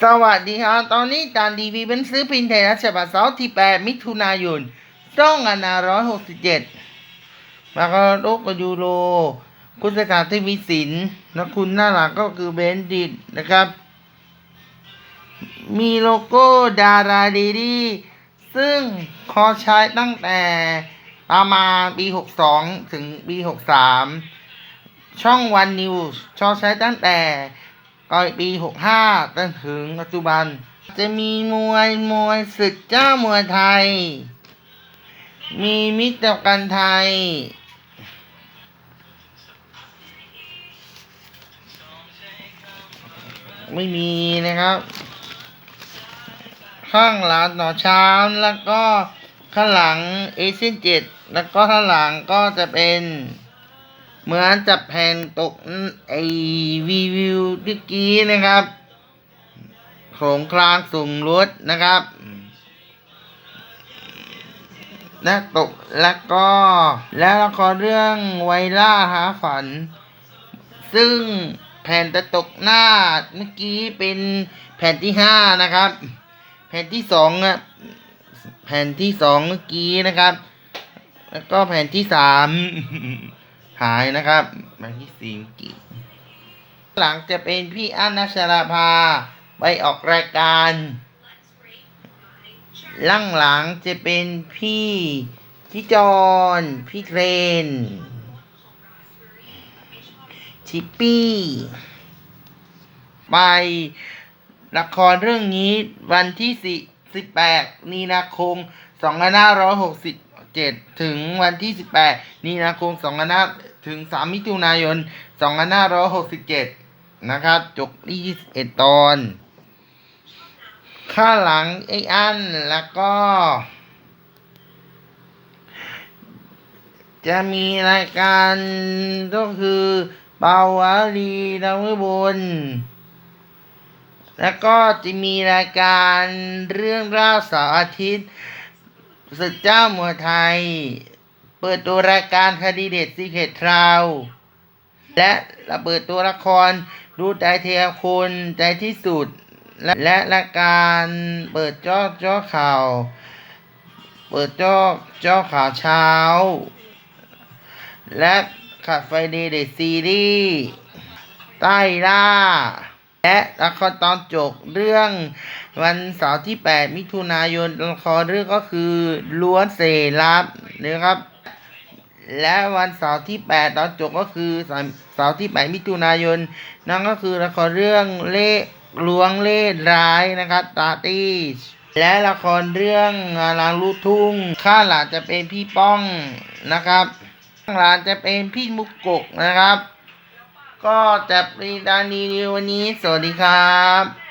สวัสดีครับ ตอนนี้จานดีวีเป็นซื้อพินไทยรัฐฉบับเสาร์ที่ 8 มิถุนายน2567มาก็โลกกับยูโร คุณสกาที่มีสินและคุณหน้าหลังก็คือเบนดิตนะครับ มีโลโก้ดาราดีดีซึ่งขอใช้ตั้งแต่ประมาณปี 62 ถึงปี 63 ช่องวันนิวส์ชอใช้ตั้งแต่ ก่อนปี65จนถึงปัจจุบัน จะมีมวยมวยศึกเจ้ามวยไทย มีมิตรกันไทย ไม่มีนะครับ ข้างหลังหนอช้างแล้วก็ข้างหลังเอเชียนเจ็ดแล้วก็ข้างหลังก็จะเป็น เหมือนจับแผ่นตกไอวีวิวเมื่อกี้นะครับโขงคลางสุ่มรถนะครับและตกแล้วก็ แล้วละครเรื่องไวล่าหาฝัน ซึ่งแผ่นตะตกหน้าเมื่อกี้เป็นแผ่นที่ห้านะครับ แผ่นที่สองอะแผ่นที่สองเมื่อกี้นะครับ แล้วก็แผ่นที่สาม หายนะครับแผ่นที่สี่เมื่อกี้หลังจะเป็นพี่อันนัชราภาไปออกรายการล่างหลังจะเป็นพี่พี่จอนพี่เทรนชิปปี้ ไปละครเรื่องนี้วันที่สิสิบแปดมีนาคมสองพันห้าร้อยหกสิบ เจ็ดถึงวันที่สิบแปดมีนาคมสองพันาถึงสามมิถุนายนสองพันห้าร้อยหกสิบเจ็ดนะครับ จบยี่สิบเอ็ดตอน ข้าหลังไอ้อันแล้วก็ จะมีรายการก็คือเปาวารีดาวบนแล้วก็จะมีรายการเรื่องราวเสาร์อาทิตย์ สุดเจ้ามวยไทย เปิดตัวรายการคดีเด็ดซีเคททราวและระเบิดตัวละครดูใจเทียคุณใจที่สุด และและรายการเปิดจอจอข่าว เปิดจอจอข่าวเช้า และขับไฟเดย์เดซีรีส์ใต้ล่า และละครตอนจบเรื่องวันเสาร์ที่ 8 มิถุนายนละครเรื่องก็คือล้วนเสรับนะครับ และวันเสาร์ที่ 8 ตอนจบก็คือเสาร์ที่ 8 มิถุนายน นั่นก็คือละครเรื่องเล่ลวงเล่ร้ายนะครับตาตีและละครเรื่องลางลูกทุ่ง ข้าหลานจะเป็นพี่ป้องนะครับข้างหลานจะเป็นพี่มุกกกนะครับ ก็จะมีดานีวันนี้ สวัสดีครับ